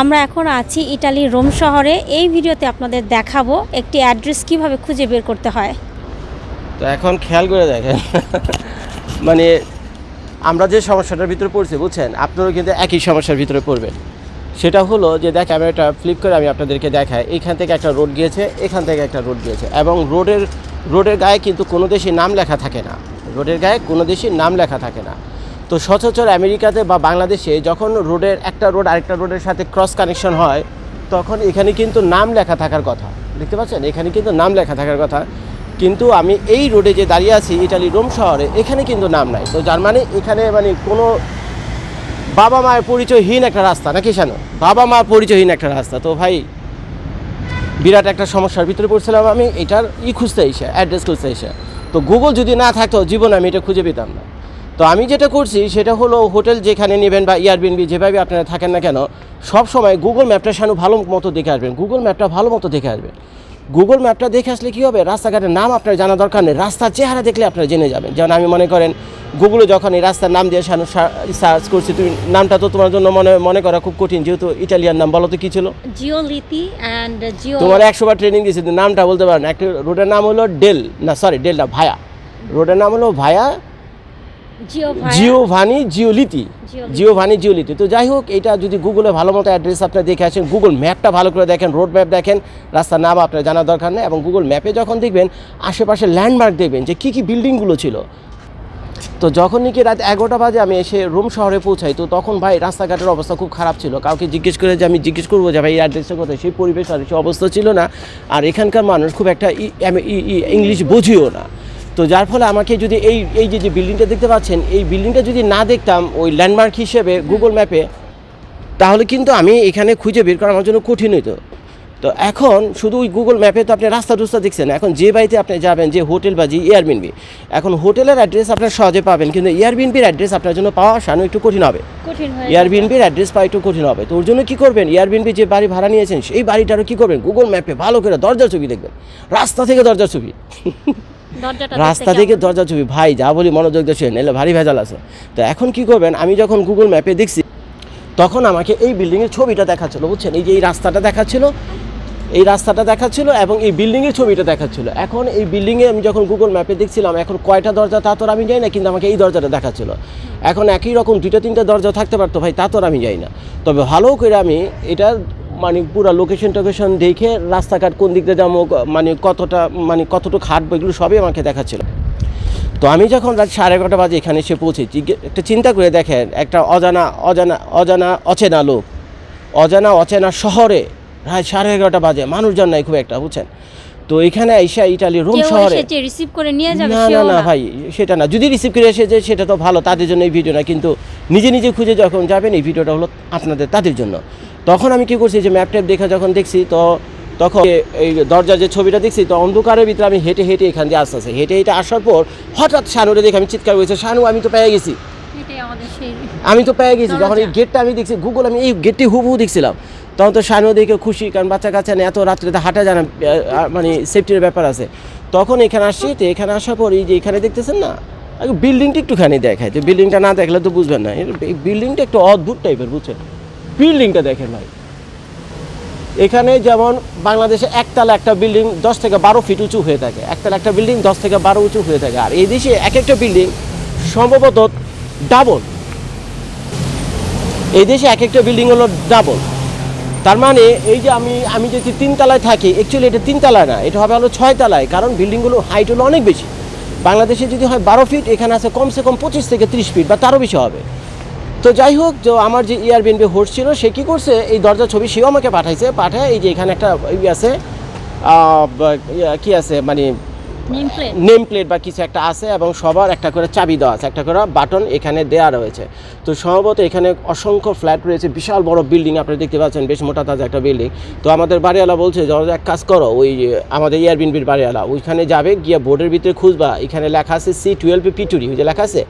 আমরা এখন আছি ইটালির রোম শহরে। এই ভিডিওতে আপনাদের দেখাবো একটি অ্যাড্রেস কীভাবে খুঁজে বের করতে হয়। তো এখন খেয়াল করে দেখেন। মানে আমরা যে সমস্যাটার ভিতরে পড়ছি, বুঝছেন? আপনারাও কিন্তু একই সমস্যার ভিতরে পড়বেন। সেটা হলো যে, দেখ ক্যামেরাটা ফ্লিপ করে আমি আপনাদেরকে দেখাই। এখান থেকে একটা রোড গিয়েছে, এখান থেকে একটা রোড গিয়েছে। এবং রোডের রোডের গায়ে কিন্তু কোনো দেশের নাম লেখা থাকে না। রোডের গায়ে কোনো দেশের নাম লেখা থাকে না। তো সচরাচর আমেরিকাতে বা বাংলাদেশে যখন রোডের একটা রোড আরেকটা রোডের সাথে ক্রস কানেকশন হয়, তখন এখানে কিন্তু নাম লেখা থাকার কথা। দেখতে পাচ্ছেন? এখানে কিন্তু নাম লেখা থাকার কথা। কিন্তু আমি এই রোডে যে দাঁড়িয়ে আছি, ইটালি রোম শহরে, এখানে কিন্তু নাম নাই। তো যার মানে এখানে মানে কোনো বাবা মায়ের পরিচয়হীন একটা রাস্তা, নাকি জানো বাবা মা পরিচয়হীন একটা রাস্তা। তো ভাই, বিরাট একটা সমস্যার ভিতরে পড়ছিলাম আমি। এটার ই খুঁজতে এসে অ্যাড্রেস খুঁজতে এসে। তো গুগল যদি না থাকতো, জীবনে আমি এটা খুঁজে পেতাম না। তো আমি যেটা করছি সেটা হলো হোটেল যেখানে নেবেন বা এয়ারবিএনবি যেভাবে আপনারা থাকেন না কেন সব সময় গুগল ম্যাপটা সানু ভালো মতো দেখে আসবেন। গুগল ম্যাপটা ভালো মতো দেখে আসবেন। গুগল ম্যাপটা দেখে আসলে কী হবে? রাস্তাঘাটের নাম আপনার জানা দরকার নেই। রাস্তার চেহারা দেখলে আপনারা জেনে যাবেন। যেমন আমি মনে করেন গুগলে যখন এই রাস্তার নাম দিয়ে সানু সার্চ করছি তুমি নামটা তো তোমার জন্য মনে মনে করা খুব কঠিন যেহেতু ইটালিয়ান নাম বলো তো কী ছিল? জিওলিতি অ্যান্ড জিও তোমার একশো বার ট্রেনিং দিয়েছি নামটা বলতে পারো না। একটা রোডের নাম হলো ডেল না সরি ডেল না ভায়া। রোডের নাম হলো ভায়া জিও জিও ভানি জিওলিতি জিওলিতি। জিও ভানি জিওলিতি তো যাই হোক এটা যদি গুগলে ভালো মতো অ্যাড্রেস আপনার দেখে আসেন গুগল ম্যাপটা ভালো করে দেখেন রোড ম্যাপ দেখেন রাস্তার নাম আপনার জানার দরকার নেই এবং গুগল ম্যাপে যখন দেখবেন আশেপাশে ল্যান্ডমার্ক দেখবেন যে কী কী বিল্ডিংগুলো ছিল। তো যখন নাকি রাত এগারোটা বাজে আমি এসে রুম শহরে পৌঁছাই তো তখন ভাই রাস্তাঘাটের অবস্থা খুব খারাপ ছিল। কাউকে জিজ্ঞেস করে যে আমি জিজ্ঞেস করব যে ভাই এই অ্যাড্রেসটা কোথায়? সেই পরিবেশ আর সেই অবস্থা ছিল না। আর এখানকার মানুষ খুব একটা ইংলিশ বুঝিও না। তো যার ফলে আমাকে যদি এই এই যে যে বিল্ডিংটা দেখতে পাচ্ছেন এই বিল্ডিংটা যদি না দেখতাম ওই ল্যান্ডমার্ক হিসেবে গুগল ম্যাপে তাহলে কিন্তু আমি এখানে খুঁজে বের করা আমার জন্য কঠিন হইতো। তো এখন শুধু ওই গুগল ম্যাপে তো আপনি রাস্তা টুস্তা দেখছেন এখন যে বাড়িতে আপনি যাবেন যে হোটেল বা যে এয়ারবিনবি এখন হোটেলের অ্যাড্রেস আপনার সহজে পাবেন কিন্তু এয়ারবিনবির অ্যাড্রেস আপনার জন্য পাওয়া সানো একটু কঠিন হবে। কঠিন এয়ারবিনবির অ্যাড্রেস পাওয়া একটু কঠিন হবে। তো ওর জন্য কী করবেন? এয়ারবিনবি যে বাড়ি ভাড়া নিয়েছেন সেই বাড়িটারও কী করবেন? গুগল ম্যাপে ভালো করে দরজার ছবি দেখবেন। রাস্তা থেকে দরজার ছবি। রাস্তা থেকে? দরজা ছবি ভাই যা বলি মনোযোগ দিয়ে শুনেন, এলে ভারী ভেজাল আছে। তো এখন কি করবেন আমি যখন গুগল ম্যাপে দেখছি তখন আমাকে এই বিল্ডিংয়ের ছবিটা দেখাচ্ছিল বুঝছেন? এই যে এই রাস্তাটা দেখাচ্ছিল এই রাস্তাটা দেখাচ্ছিল এবং এই বিল্ডিংয়ের ছবিটা দেখাচ্ছিল। এখন এই বিল্ডিংয়ে আমি যখন গুগল ম্যাপে দেখছিলাম এখন কয়টা দরজা তা তো আমি যাই না কিন্তু আমাকে এই দরজাটা দেখাচ্ছিল। এখন একই রকম দুইটা তিনটা দরজা থাকতে পারতো ভাই তা তো আমি যাই না। তবে ভালো করে আমি এটা মানে পুরো লোকেশন টোকেশন দেখে রাস্তাঘাট কোন দিক দিয়ে যাব মানে কতটা মানে কতটুকু হাঁটবো এগুলো সবই আমাকে দেখাচ্ছিল। তো আমি যখন রাত সাড়ে এগারোটা বাজে এখানে এসে পৌঁছেছি একটা চিন্তা করে দেখেন একটা অজানা অজানা অজানা অচেনা লোক অজানা অচেনা শহরে রাত সাড়ে এগারোটা বাজে মানুষজন নাই খুব একটা বুঝছেন? তো এখানে আইসা ইটালি রোম শহরে রিসিভ করে নিয়ে যাবে না না না ভাই সেটা না। যদি রিসিভ করে এসে যে সেটা তো ভালো তাদের জন্য এই ভিডিও না কিন্তু নিজে নিজে খুঁজে যখন যাবেন এই ভিডিওটা হলো আপনাদের তাদের জন্য। তখন আমি কি করছি যে ম্যাপ ট্যাপ দেখে যখন দেখছি তো তখন এই দরজার যে ছবিটা দেখছি তো অন্ধকারের ভিতরে আমি হেঁটে হেঁটে এখান দিয়ে আসতে আসে হেঁটে হেঁটে আসার পর হঠাৎ শানুরে দেখে আমি চিৎকার করেছি শানু আমি তো পেয়ে গেছি। আমি তো পেয়ে গেছি। যখন এই। গেটটা আমি দেখছি গুগল আমি এই গেটটি হুবহু দেখছিলাম। তখন তো শানু দেখে খুশি কারণ বাচ্চা কাচ্চা নিয়ে এত রাত্রিতে হাঁটা জানা মানে সেফটির ব্যাপার আছে। তখন এখানে আসছি তো এখানে আসার পর এই যে এখানে দেখতেছেন না বিল্ডিংটা একটুখানি দেখায়। তো বিল্ডিংটা না দেখলে তো বুঝবেন না। এই বিল্ডিংটা একটু অদ্ভুত টাইপের বুঝছেন? বিল্ডিংটা দেখেন ভাই। এখানে যেমন বাংলাদেশে একতলা একটা বিল্ডিং দশ থেকে বারো ফিট উঁচু হয়ে থাকে। একতলা একটা বিল্ডিং দশ থেকে বারো উঁচু হয়ে থাকে। আর এই দেশে এক একটা বিল্ডিং সম্ভবত ডাবল এই দেশে এক একটা বিল্ডিং হলো ডাবল তার মানে এই যে আমি আমি যদি তিনতলায় থাকি অ্যাকচুয়ালি এটা তিনতলায় না, এটা হবে হলো ছয় তলায় কারণ বিল্ডিংগুলো হাইট হলো অনেক বেশি। বাংলাদেশে যদি হয় বারো ফিট, এখানে আছে কমসে কম পঁচিশ থেকে ত্রিশ ফিট, বা তারও বেশি হবে। তো যাই হোক যে আমার যে এয়ারবিএনবি হোস্ট ছিল সে কী করছে? এই দরজা ছবি সেও আমাকে পাঠাইছে। পাঠায় এই যে এখানে একটা ই আছে ইয়া, কি আছে? মানে নেম প্লেট বা কিছু একটা আছে এবং সবার একটা করে চাবি দেওয়া আছে একটা করে বাটন এখানে দেওয়া রয়েছে। তো সম্ভবত এখানে অসংখ্য ফ্ল্যাট রয়েছে বিশাল বড় বিল্ডিং আপনারা দেখতে পাচ্ছেন বেশ মোটা তাজা একটা বিল্ডিং তো আমাদের বাড়িওয়ালা বলছে ওরা এক কাজ করো ওই আমাদের এয়ারবিনবির বাড়িওয়ালা ওইখানে যাবে গিয়ে বোর্ডের ভিতরে খুঁজবা। এখানে লেখা আছে সি টুয়েলভ পিটুরি ওই যে লেখা আছে?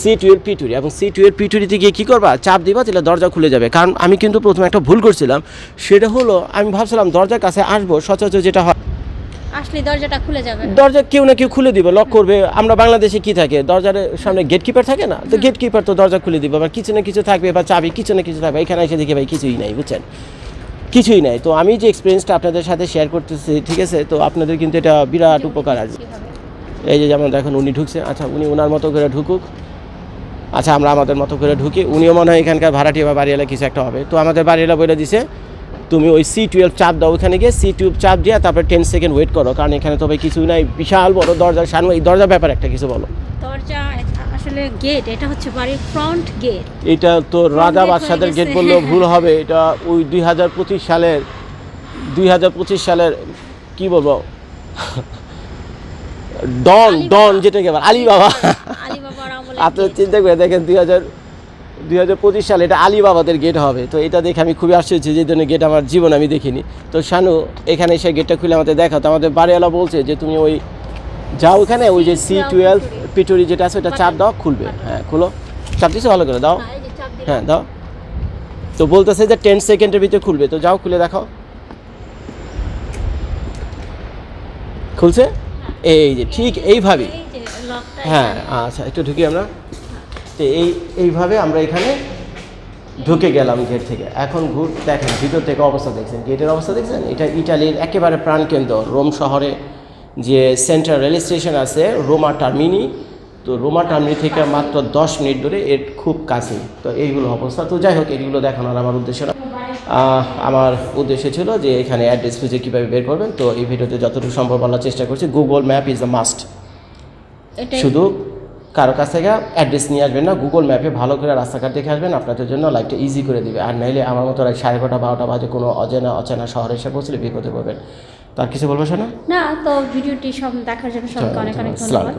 সি টুয়েলভ পিটুরি এবং সি টুয়েলভ পিটুরিতে গিয়ে কী করবা? চাপ দিবা তাহলে দরজা খুলে যাবে। কারণ আমি কিন্তু প্রথমে একটা ভুল করছিলাম। সেটা হলো আমি ভাবছিলাম দরজার কাছে আসব সচরাচর যেটা হয় আসলে দরজাটা খুলে যাবে। দরজা কেউ না কেউ খুলে দিবে লক করবে। আমরা বাংলাদেশে কি থাকে? দরজার সামনে গেট কিপার থাকে না? তো গেট কিপার তো দরজা খুলে দিবে। বা কিছু না কিছু থাকবে বা চাবি কিছু না কিছু থাকবে। এখানে এসে দেখি ভাই কিছুই নাই বুঝছেন? কিছুই নাই। তো আমি যে এক্সপিরিয়েন্সটা আপনাদের সাথে শেয়ার করতেছি ঠিক আছে? তো আপনাদের কিন্তু এটা বিরাট উপকার আছে। এই যে যেমন দেখুন উনি ঢুকছে। আচ্ছা উনি ওনার মতো করে ঢুকুক। আচ্ছা আমরা আমাদের মতো করে ঢুকি। উনিও মনে হয় এখানকার ভাড়াটিয়া বা বাড়িওয়ালা কিছু একটা হবে। তো আমাদের বাড়িওয়ালা বলে দিছে তুমি ওই সি টুয়েলভ চাপ দাও ওখানে গিয়ে। সি টুয়েলভ চাপ দিয়ে তারপর টেন সেকেন্ড ওয়েট করো। কারণ এখানে তো ভাই কিছুই নাই। বিশাল বড় দরজা সামনে এই দরজার ব্যাপার একটা কিছু বলো। দরজা আসলে গেট এটা হচ্ছে বাড়ির ফ্রন্ট গেট এটা তো রাজা বাদশাদের গেট বললেও ভুল হবে। এটা ওই দুই হাজার পঁচিশ সালের দুই হাজার পঁচিশ সালের কি বলব? ডন ডন। যেটাকে আলী বাবা আপনার চিন্তা করে দেখেন দুই হাজার দুই হাজার পঁচিশ সালে এটা আলী বাবাদের গেট হবে। তো এটা দেখে আমি খুবই আশ্চর্য যে ধরনের গেট আমার জীবন আমি দেখিনি। তো শানু এখানে এসে গেটটা খুলে আমাদের দেখা তো আমাদের বাড়িওয়ালা বলছে যে তুমি ওই যাও ওখানে ওই যে সি টুয়েলভ পিটুরি যেটা আছে ওটা চাপ দাও খুলবে। হ্যাঁ খুলো। চাপ দিছো? ভালো করে দাও। হ্যাঁ দাও। তো বলতেছে যে টেন সেকেন্ডের ভিতরে খুলবে। তো যাও খুলে দেখাও। খুলছে? এই যে ঠিক এইভাবেই। হ্যাঁ আচ্ছা একটু ঢুকি আমরা। তো এই এইভাবে আমরা এখানে ঢুকে গেলাম গেট থেকে। এখন ঘুর দেখেন ভিতর থেকে অবস্থা দেখছেন। গেটের অবস্থা দেখছেন? এটা ইটালির একেবারে প্রাণকেন্দ্র রোম শহরে যে সেন্ট্রাল রেল স্টেশন আছে রোমা টার্মিনি। তো রোমা টার্মিনি থেকে মাত্র দশ মিনিট দূরে এর খুব কাছে তো এইগুলো অবস্থা। তো যাই হোক এইগুলো দেখানোর আমার উদ্দেশ্য না। আমার উদ্দেশ্য ছিল যে এখানে অ্যাড্রেস খুঁজে কীভাবে বের করবেন। তো এই ভিডিওতে যতটুকু সম্ভব বলার চেষ্টা করছি Google map is the must শুধু কারও কাছ থেকে অ্যাড্রেস নিয়ে আসবেন না গুগল ম্যাপে ভালো করে রাস্তাঘাট দেখে আসবেন আপনাদের জন্য লাইফটা ইজি করে দিবে। আর নাইলে আমার মতো রাত সাড়ে কটা বারোটা বাজে কোনো অজানা অচেনা শহরে এসে পৌঁছলে বিপদে পড়বেন তার কিছু বলব শোনা না তো ভিডিওটি সব দেখার জন্য সবাইকে অনেক অনেক ধন্যবাদ।